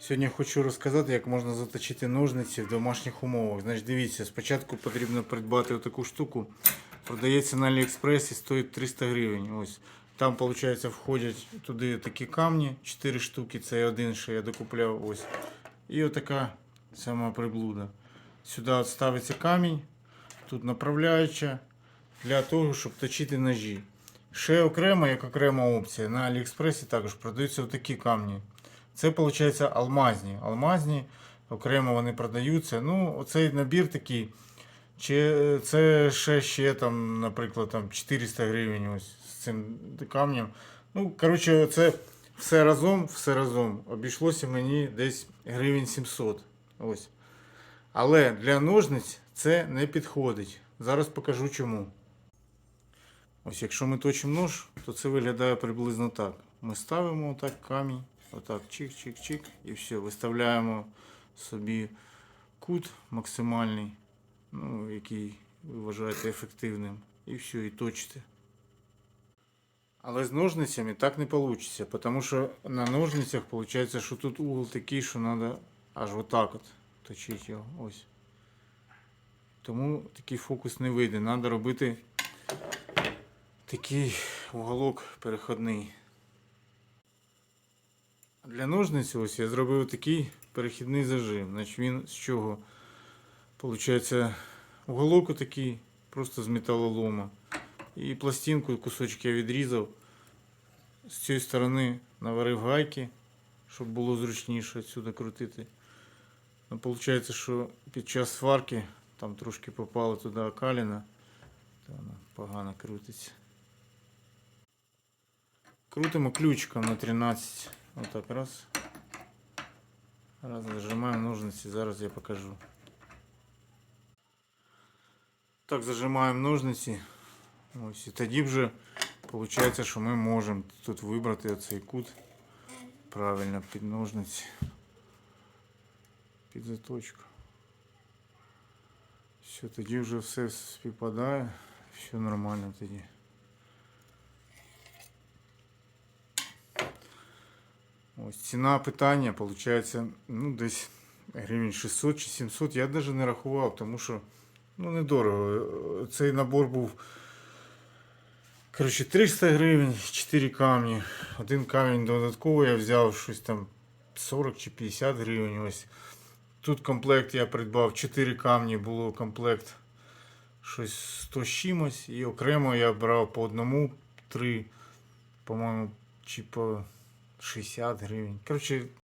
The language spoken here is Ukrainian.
Сьогодні хочу розказати, як можна заточити ножниці в домашніх умовах. Значить, дивіться, спочатку потрібно придбати таку штуку. Продається на Аліекспресі, стоїть 300 гривень. Ось. Там, виходить, входять туди такі камні, 4 штуки, це один, що я докупляв. Ось. І отака сама приблуда. Сюди от ставиться камінь, тут направляюча для того, щоб точити ножі. Ще окремо, як окрема опція, на Аліекспресі також продаються такі камні. Це виходить алмазні. Алмазні, окремо вони продаються. Ну, оцей набір такий. Чи це ще, ще там, наприклад, там 400 гривень ось з цим камнем. Ну, коротше, це все разом, все разом обійшлося мені десь гривень 700. Ось. Але для ножниць це не підходить. Зараз покажу чому. Ось якщо ми точимо нож, то це виглядає приблизно так. Ми ставимо отак камінь, отак чик-чик-чик, і все, виставляємо собі кут максимальний, ну, який ви вважаєте ефективним, і все, і точите. Але з ножницями так не вийде, тому що на ножницях виходить, що тут угол такий, що треба аж отак от точити його. Ось. Тому такий фокус не вийде. Треба робити такий уголок переходний. Для ножниць ось я зробив такий перехідний зажим. Значить він з чого? Получається уголок такий, просто з металолома. І пластинку, кусочки я відрізав. З цієї сторони наварив гайки, щоб було зручніше відсюди крутити. Ну, Получається, що під час сварки там трошки попало туди окаліна, то вона погано крутиться. Крутимо ключиком на 13. Отак раз. Раз зажимаємо ножниці, зараз я покажу. Так, зажимаємо ножниці. Ось і тоді вже виходить, що ми можемо тут вибрати оцей кут правильно під ножниці. Під заточку. Все, тоді вже все співпадає, все нормально тоді. Ось ціна питання, виходить, ну, десь гривень 600 чи 700. Я навіть не рахував, тому що ну, недорого. Цей набор був коротше, 300 гривень, 4 камні. Один камінь додатково я взяв щось там 40 чи 50 гривень. Ось. Тут комплект я придбав 4 камні, було комплект щось 100 з чимось. І окремо я брав по одному 3, по-моєму, чи по 60 гривень. Коротше,